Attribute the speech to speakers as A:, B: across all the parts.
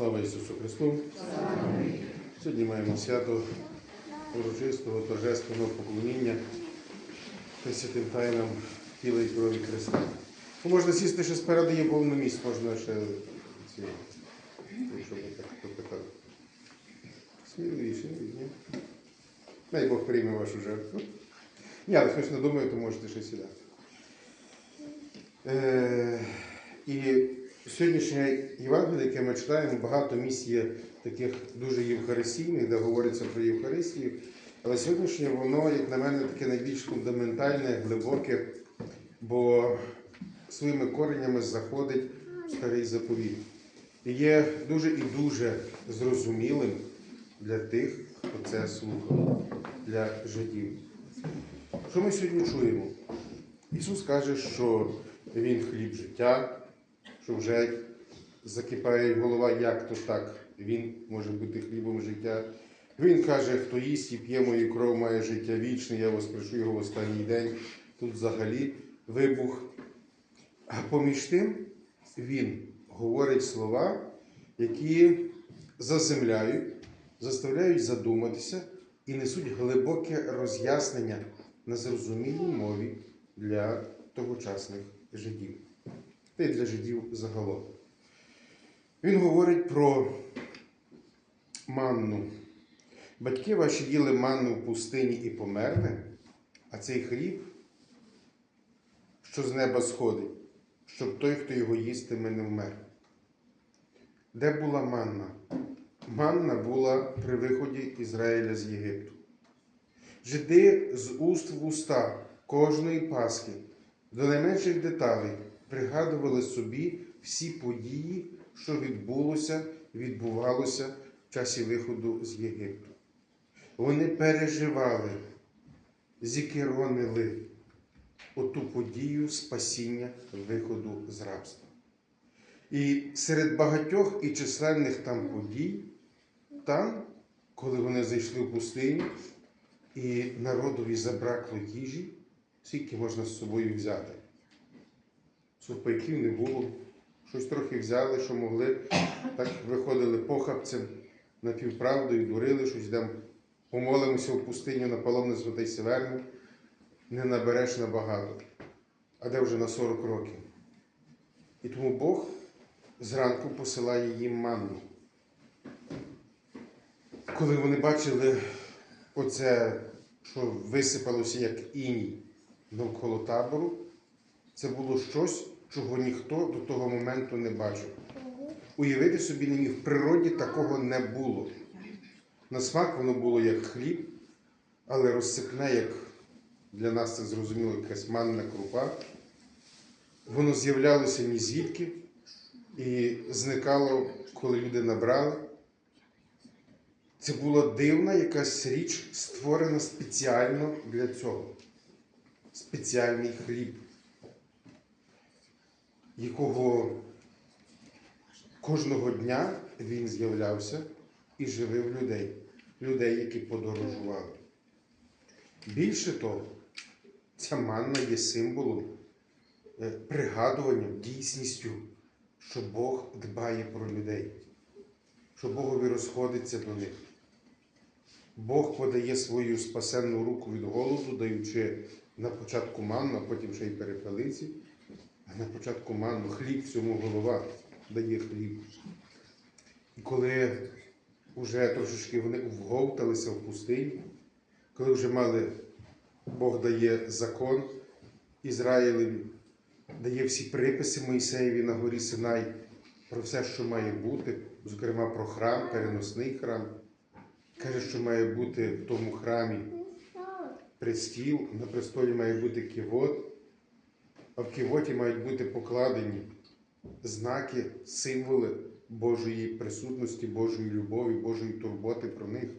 A: Слава Ісусу Христу! Сьогодні маємо свято урочистого торжественного поклоніння Пресвятим тайнам тіла і крові Христа. Ну, можна сісти ще спереду, є повно місць, можна ще ці, якщо ви так попитали. Сміливіше, ні? Дай Бог прийме вашу жертву. Ні, але хтось не думає, то можете ще сідати. Е, і сьогоднішнє Євангеліє, яке ми читаємо, багато місць є таких дуже євхаристійних, де говориться про Євхаристію. Але сьогоднішнє воно, як на мене, таке найбільш фундаментальне, глибоке, бо своїми коренями заходить в старий заповіт. І є дуже і дуже зрозумілим для тих, хто це слухав, для жидів. Що ми сьогодні чуємо? Ісус каже, що Він хліб життя, що вже закипає голова, як то так, Він може бути хлібом життя. Він каже, хто їсть і п'є мою кров, має життя вічне, я воскрешу його в останній день. Тут взагалі вибух. А поміж тим він говорить слова, які заземляють, заставляють задуматися і несуть глибоке роз'яснення на зрозумілій мові для тогочасних жидів. Та й для жидів загалом. Він говорить про манну. Батьки ваші їли манну в пустині і померли, а цей хліб, що з неба сходить, щоб той, хто його їстиме, не вмер. Де була манна? Манна була при виході Ізраїля з Єгипту. Жиди з уст в уста кожної Пасхи до найменших деталей пригадували собі всі події, що відбулося, відбувалося в часі виходу з Єгипту. Вони переживали, зікеронили оту подію спасіння виходу з рабства. І серед багатьох і численних там подій, там, коли вони зайшли в пустиню, і народові забракло їжі, скільки можна з собою взяти. Сухпайків не було, щось трохи взяли, що могли, так виходили похабцем напівправдою, дурили, щось йдемо, помолимося в пустиню на паломне святий Северну, не набереш набагато, а де вже на 40 років. І тому Бог зранку посилає їм манну. Коли вони бачили оце, що висипалося як іній навколо табору, це було щось, чого ніхто до того моменту не бачив. Уявити собі не міг, в природі такого не було. На смак воно було як хліб, але розсипне, як для нас це зрозуміло, якась манна крупа. Воно з'являлося ні звідки і зникало, коли люди набрали. Це була дивна якась річ, створена спеціально для цього. Спеціальний хліб, якого кожного дня він з'являвся і живив людей, людей, які подорожували. Більше того, ця манна є символом, е, пригадуванням, дійсністю, що Бог дбає про людей, що Богові розходиться до них. Бог подає свою спасенну руку від голоду, даючи на початку манну, а потім ще й перепелиці, а на початку манну хліб всьому голова дає хліб. І коли вже трошечки вони вговталися в пустині, коли вже мали, Бог дає закон Ізраїлеві, дає всі приписи Мойсеєві на горі Синай про все, що має бути, зокрема про храм, переносний храм. Каже, що має бути в тому храмі престіл, на престолі має бути ківот, а в ківоті мають бути покладені знаки, символи Божої присутності, Божої любові, Божої турботи про них.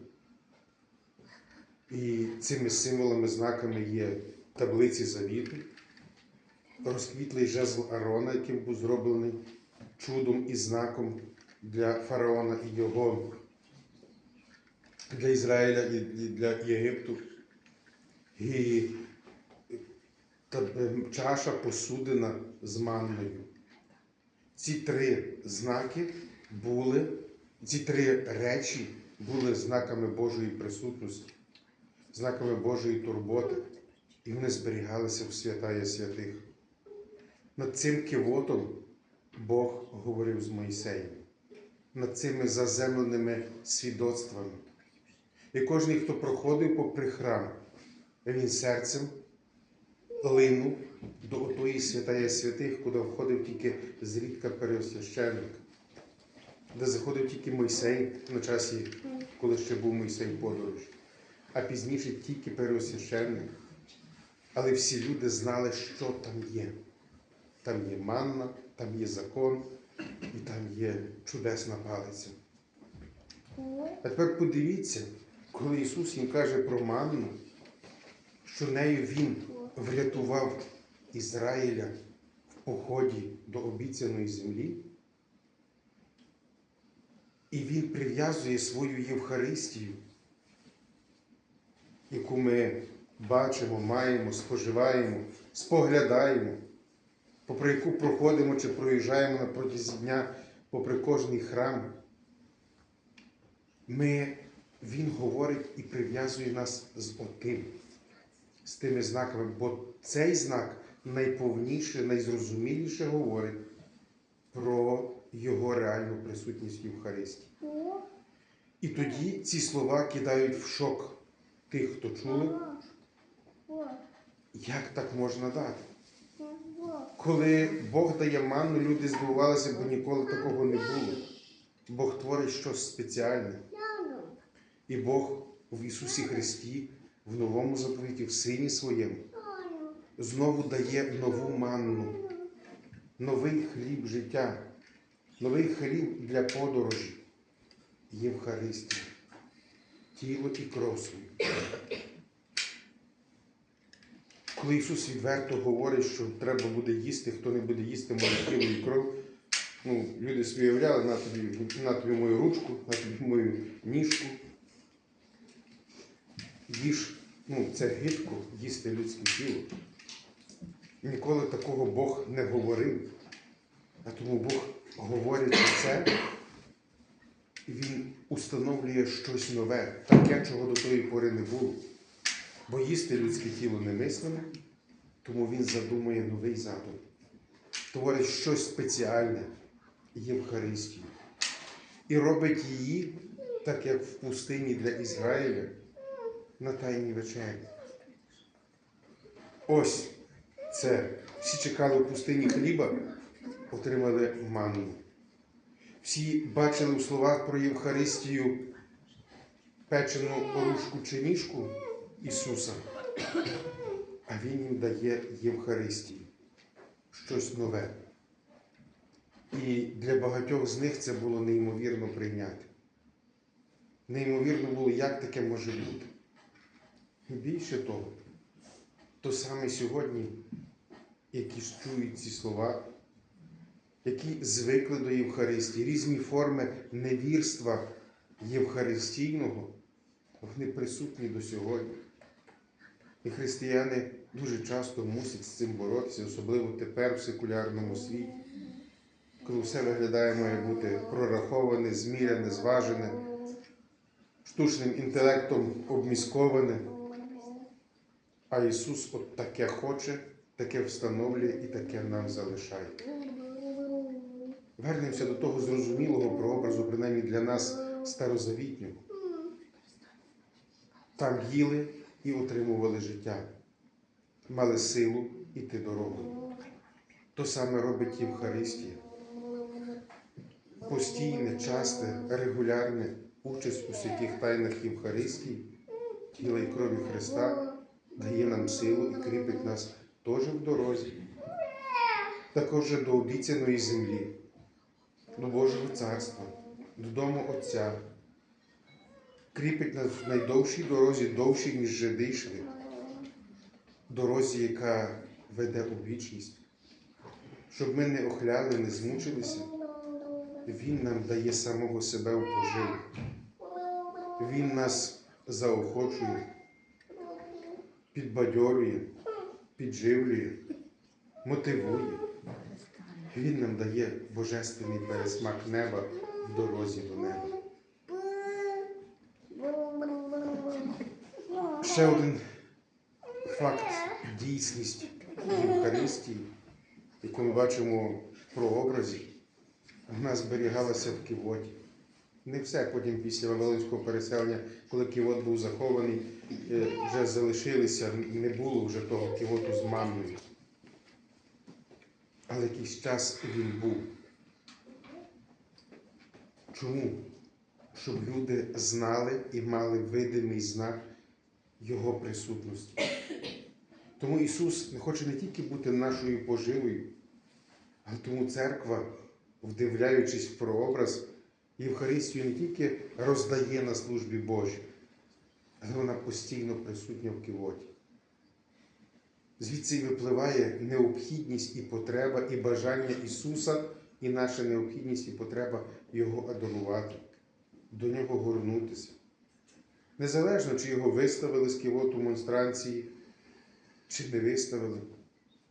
A: І цими символами, знаками є таблиці завіту, розквітлий жезл Арона, яким був зроблений чудом і знаком для фараона і його для Ізраїля і для Єгипту. І чаша посудина з манною. Ці три знаки були Ці три речі були знаками Божої присутності, знаками Божої турботи, і вони зберігалися в святая святих. Над цим кивотом Бог говорив з Моїсеєм, над цими заземленими свідоцтвами. І кожен, хто проходив попри храм, він серцем линув до отої святая святих, куди входив тільки зрідка пересвященник, де заходив тільки Мойсей на часі, коли ще був Мойсей подорож, а пізніше тільки пересвященник. Але всі люди знали, що там є. Там є манна, там є закон і там є чудесна палиця. А тепер подивіться, коли Ісус їм каже про манну, що нею Він врятував Ізраїля в поході до обіцяної землі. І Він прив'язує свою Євхаристію, яку ми бачимо, маємо, споживаємо, споглядаємо, попри яку проходимо чи проїжджаємо на протязі дня, попри кожний храм. Ми, Він говорить і прив'язує нас з отим, з тими знаками, бо цей знак найповніше, найзрозуміліше говорить про його реальну присутність в Євхаристії. І тоді ці слова кидають в шок тих, хто чули, як так можна дати. Коли Бог дає манну, люди здивувалися, бо ніколи такого не було. Бог творить щось спеціальне. І Бог в Ісусі Христі, в новому заповіті, в Сині Своєму, знову дає нову манну, новий хліб життя, новий хліб для подорожі, Євхаристія, тіло і кров. Коли Ісус відверто говорить, що треба буде їсти, хто не буде їсти моє тіло і кров, ну, люди собі уявляли, на тобі, на тобі мою ручку, на тобі мою ніжку. Їж, ну, це гидко їсти людське тіло. Ніколи такого Бог не говорив. А тому Бог говорить про це, і Він установлює щось нове, таке, чого до тої пори не було. Бо їсти людське тіло немислимо, тому він задумує новий задум. Творить щось спеціальне Євхаристію. І робить її, так як в пустині для Ізраїля, на Тайній вечері. Ось це. Всі чекали в пустині хліба, отримали манну. Всі бачили в словах про Євхаристію печену оружку чи ніжку Ісуса, а Він їм дає Євхаристію, щось нове. І для багатьох з них це було неймовірно прийняти. Неймовірно було, як таке може бути. І більше того, то саме сьогодні, які ж чують ці слова, які звикли до Євхаристії, різні форми невірства Євхаристійного, вони присутні до сьогодні. І християни дуже часто мусять з цим боротися, особливо тепер в секулярному світі, коли все виглядає має бути прораховане, зміряне, зважене, штучним інтелектом обмісковане. А Ісус от таке хоче, таке встановлює і таке нам залишає. Вернемося до того зрозумілого прообразу, принаймні для нас старозавітнього. Там їли і отримували життя, мали силу іти дорогою. То саме робить Євхаристія. Постійне, часте, регулярне участь у святих тайнах Євхаристії, тіла і крові Христа дає нам силу і кріпить нас теж в дорозі, також до обіцяної землі, до Божого Царства, додому Отця. Кріпить нас в найдовшій дорозі, довшій, ніж жиди йшли. Дорозі, яка веде у вічність. Щоб ми не охляли, не змучилися, Він нам дає самого себе у поживу. Він нас заохочує, підбадьорює, підживлює, мотивує. Він нам дає божественний пересмак неба в дорозі до неба. Ще один факт дійсність Євхаристії, яку ми бачимо в прообразі, вона зберігалася в кивоті. Не все потім після Вавилонського переселення, коли кивот був захований, е, вже залишилися, не було вже того кивоту з мамою. Але якийсь час він був. Чому? Щоб люди знали і мали видимий знак Його присутності. Тому Ісус не хоче не тільки бути нашою поживою, але тому церква, вдивляючись в прообраз, Євхаристію не тільки роздає на службі Божій, але вона постійно присутня в кивоті. Звідси випливає необхідність і потреба, і бажання Ісуса, і наша необхідність і потреба Його адорувати, до Нього горнутися. Незалежно, чи його виставили з кивоту монстранції, чи не виставили,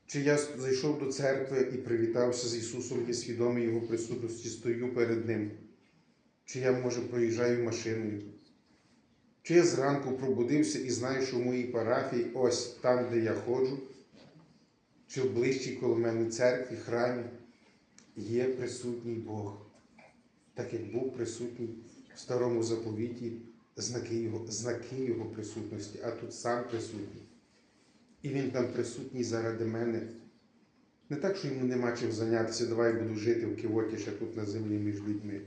A: чи я зайшов до церкви і привітався з Ісусом, і свідомий Його присутності, стою перед Ним, чи я, може, проїжджаю машиною, чи я зранку пробудився і знаю, що в моїй парафії, ось там, де я ходжу, чи в ближчій коло мене церкві, храмі, є присутній Бог, так як був присутній в старому заповіті знаки Його, знаки Його присутності, а тут сам присутній. І Він там присутній заради мене. Не так, що йому нема чим зайнятися, давай буду жити в кивоті ще тут на землі між людьми.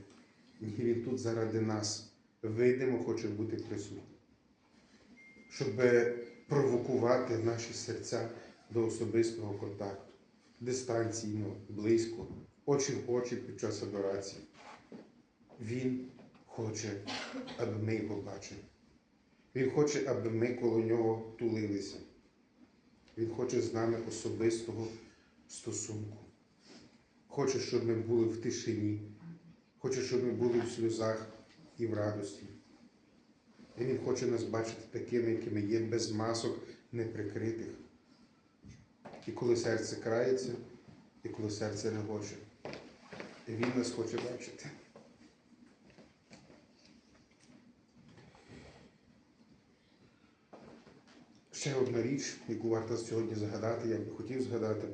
A: Ні, він тут заради нас. Видимо, хоче бути присутнім. Щоб провокувати наші серця до особистого контакту, дистанційно, близько, очі в очі під час адорації. Він хоче, аби ми його бачили. Він хоче, аби ми коло нього тулилися. Він хоче з нами особистого стосунку. Хоче, щоб ми були в тишині. Хоче, щоб ми були в сльозах і в радості. І Він хоче нас бачити такими, якими є, без масок неприкритих. І коли серце крається, і коли серце регоче. І Він нас хоче бачити. Ще одна річ, яку варто сьогодні згадати, я би хотів згадати.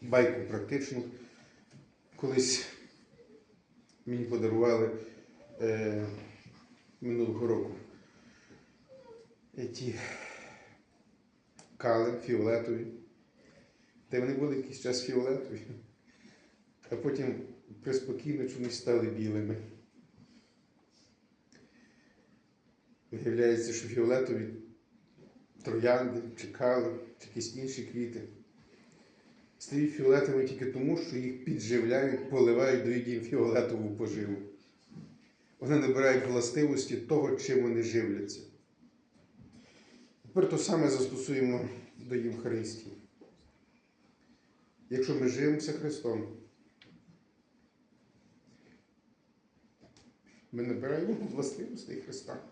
A: Байку практичну. Колись мені подарували е, минулого року ті кали фіолетові. Та вони були якийсь час фіолетові, а потім приспокійно чомусь стали білими. Виявляється, що фіолетові троянди, чи кали, чи якісь інші квіти. Стають фіолетовими тільки тому, що їх підживляють, поливають, дають їм фіолетову поживу. Вони набирають властивості того, чим вони живляться. Тепер то саме застосуємо до Євхаристії. Якщо ми живемося Христом, ми набираємо властивостей Христа.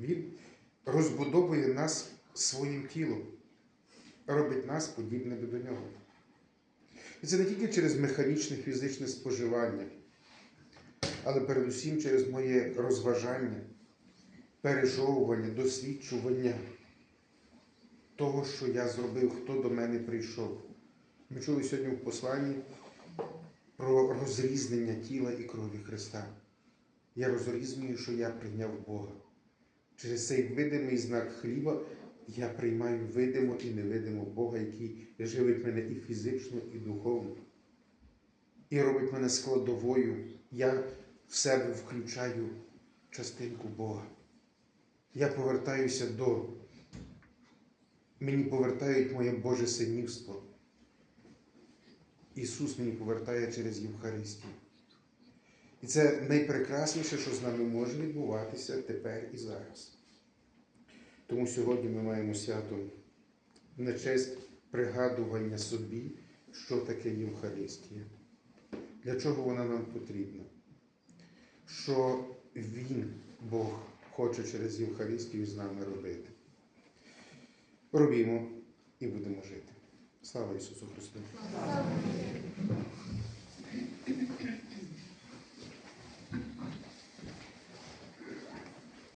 A: Він розбудовує нас своїм тілом, робить нас подібними до нього. І це не тільки через механічне фізичне споживання, але передусім через моє розважання, пережовування, досвідчування того, що я зробив, хто до мене прийшов. Ми чули сьогодні в посланні про розрізнення тіла і крові Христа. Я розрізнюю, що я прийняв Бога. Через цей видимий знак хліба я приймаю видимо і невидимо Бога, який живить мене і фізично, і духовно, і робить мене складовою. Я в себе включаю частинку Бога. Я повертаюся до. Мені повертають моє Боже синівство. Ісус мені повертає через Євхаристію. І це найпрекрасніше, що з нами може відбуватися тепер і зараз. Тому сьогодні ми маємо свято на честь пригадування собі, що таке Євхаристія, для чого вона нам потрібна, що Він, Бог, хоче через Євхаристію з нами робити. Робімо і будемо жити. Слава Ісусу Христу!